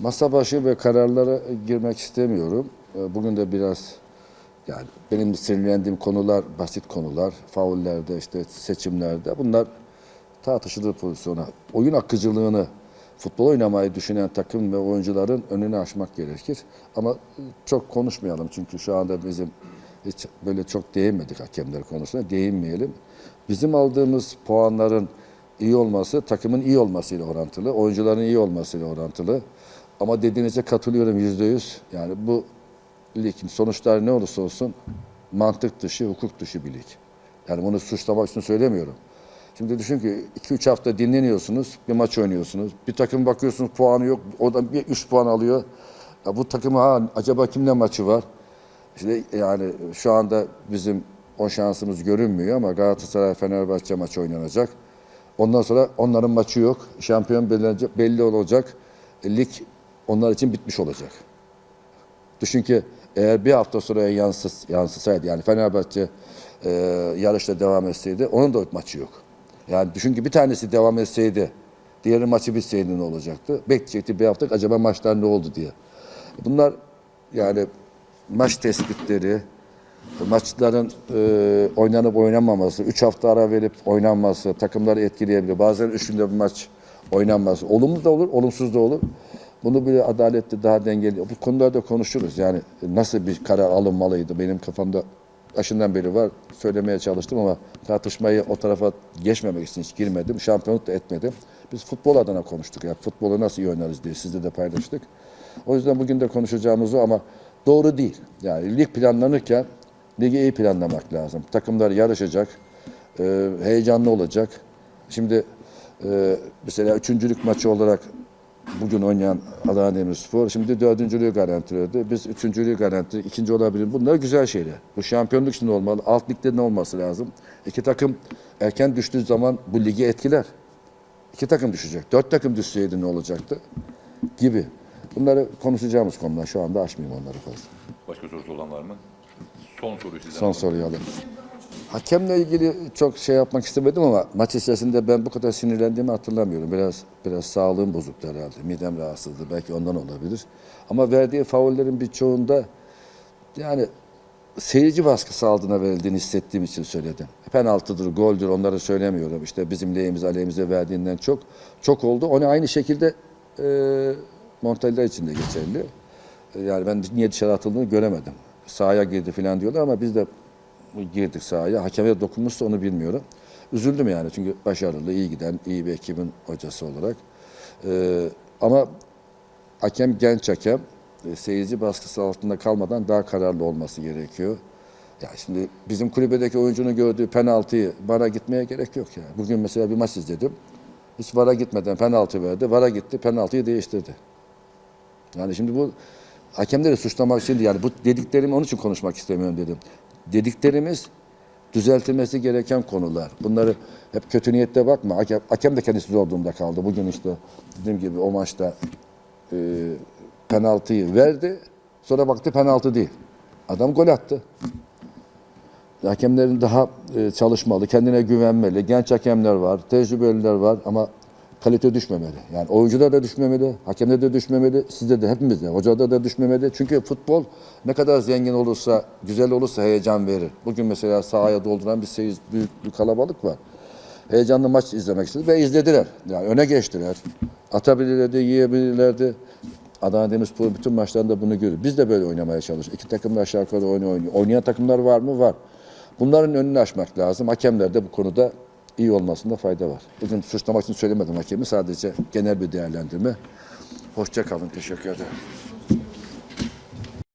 Masa başı ve kararlara girmek istemiyorum. Ee, Bugün de biraz yani benim sinirlendiğim konular basit konular. Faullerde işte seçimlerde bunlar tartışılır pozisyona. Oyun akıcılığını futbol oynamayı düşünen takım ve oyuncuların önünü aşmak gerekir. Ama çok konuşmayalım çünkü şu anda bizim hiç böyle çok değinmedik hakemler konusuna. Değinmeyelim. Bizim aldığımız puanların iyi olması takımın iyi olmasıyla orantılı, oyuncuların iyi olmasıyla orantılı. Ama dediğinize katılıyorum yüzde yüz. Yani bu ligin sonuçları ne olursa olsun mantık dışı, hukuk dışı bir lig. Yani bunu suçlamak için söylemiyorum. Şimdi düşün ki 2-3 hafta dinleniyorsunuz, bir maç oynuyorsunuz. Bir takım bakıyorsunuz puanı yok, o da bir 3 puan alıyor. Ya bu takım ha acaba kimle maçı var? İşte yani şu anda bizim o şansımız görünmüyor ama Galatasaray Fenerbahçe maçı oynanacak. Ondan sonra onların maçı yok. Şampiyon belli olacak. E, lig onlar için bitmiş olacak. Düşün ki eğer bir hafta sonra yansıs, yansısaydı yani Fenerbahçe e, yarışta devam etseydi onun da maçı yok. Yani düşün ki bir tanesi devam etseydi diğeri maçı bitseydi ne olacaktı? Bekleyecekti bir hafta acaba maçlar ne oldu diye. Bunlar yani maç tespitleri, maçların e, oynanıp oynanmaması, 3 hafta ara verip oynanması takımları etkileyebilir. Bazen üç günde bir maç oynanması. Olumlu da olur, olumsuz da olur. Bunu bir adaletli daha dengeli. Bu konularda konuşuruz. Yani nasıl bir karar alınmalıydı benim kafamda başından beri var. Söylemeye çalıştım ama tartışmayı o tarafa geçmemek için hiç girmedim. Şampiyonluk da etmedim. Biz futbol adına konuştuk. Ya futbolu nasıl iyi oynarız diye sizle de paylaştık. O yüzden bugün de konuşacağımız o ama doğru değil. Yani lig planlanırken ligi iyi planlamak lazım. Takımlar yarışacak, e, heyecanlı olacak. Şimdi e, mesela üçüncülük maçı olarak bugün oynayan Adana Demirspor şimdi dördüncülüğü garantiledi. Biz üçüncülüğü garanti, ikinci olabilir. Bunlar güzel şeyler. Bu şampiyonluk için olmalı. Alt ligde ne olması lazım? İki takım erken düştüğü zaman bu ligi etkiler. İki takım düşecek. Dört takım düşseydi ne olacaktı? Gibi. Bunları konuşacağımız konular. Şu anda açmayayım onları fazla. Başka sorusu olan var mı? Son soruyu sizden Son alalım. soruyu alayım. Hakemle ilgili çok şey yapmak istemedim ama maç içerisinde ben bu kadar sinirlendiğimi hatırlamıyorum. Biraz biraz sağlığım bozuktu herhalde. Midem rahatsızdı. Belki ondan olabilir. Ama verdiği faullerin birçoğunda yani seyirci baskısı altına verildiğini hissettiğim için söyledim. Penaltıdır, goldür onları söylemiyorum. İşte bizim lehimize, aleyhimize verdiğinden çok çok oldu. Onu aynı şekilde e, Montella için de geçerli. E, Yani ben niye dışarı atıldığını göremedim. Sahaya girdi falan diyorlar ama biz de girdik sahaya. Hakeme dokunmuşsa onu bilmiyorum. Üzüldüm yani çünkü başarılı, iyi giden, iyi bir ekibin hocası olarak. Ee, ama hakem genç hakem. E, Seyirci baskısı altında kalmadan daha kararlı olması gerekiyor. Ya şimdi bizim kulübedeki oyuncunun gördüğü penaltıyı VAR'a gitmeye gerek yok yani. Bugün mesela bir maç izledim. Hiç VAR'a gitmeden penaltı verdi. VAR'a gitti, penaltıyı değiştirdi. Yani şimdi bu hakemleri suçlamak için. Yani bu dediklerimi onun için konuşmak istemiyorum dedim. Dediklerimiz düzeltilmesi gereken konular. Bunları hep kötü niyette bakma. Hakem, hakem de kendisi zor durumda kaldı. Bugün işte dediğim gibi o maçta e, penaltıyı verdi. Sonra baktı penaltı değil. Adam gol attı. Hakemlerin daha e, çalışmalı, kendine güvenmeli. Genç hakemler var, tecrübeliler var ama kalite düşmemeli. Yani oyuncuda da düşmemeli, hakemde de düşmemeli, sizde de hepimizde, hocada da düşmemeli. Çünkü futbol ne kadar zengin olursa, güzel olursa heyecan verir. Bugün mesela sahaya dolduran bir seyir, büyük bir kalabalık var. Heyecanlı maç izlemek istedi ve izlediler. Yani öne geçtiler. Atabilirlerdi, yiyebilirlerdi. Adana Demirspor bütün maçlarında bunu görüyor. Biz de böyle oynamaya çalışıyoruz. İki takım da aşağı yukarı oynuyor. Oynayan takımlar var mı? Var. Bunların önünü açmak lazım. Hakemler de bu konuda iyi olmasında fayda var. Bugün suçlamak için söylemedim hakemi. Sadece genel bir değerlendirme. Hoşça kalın. Teşekkür ederim.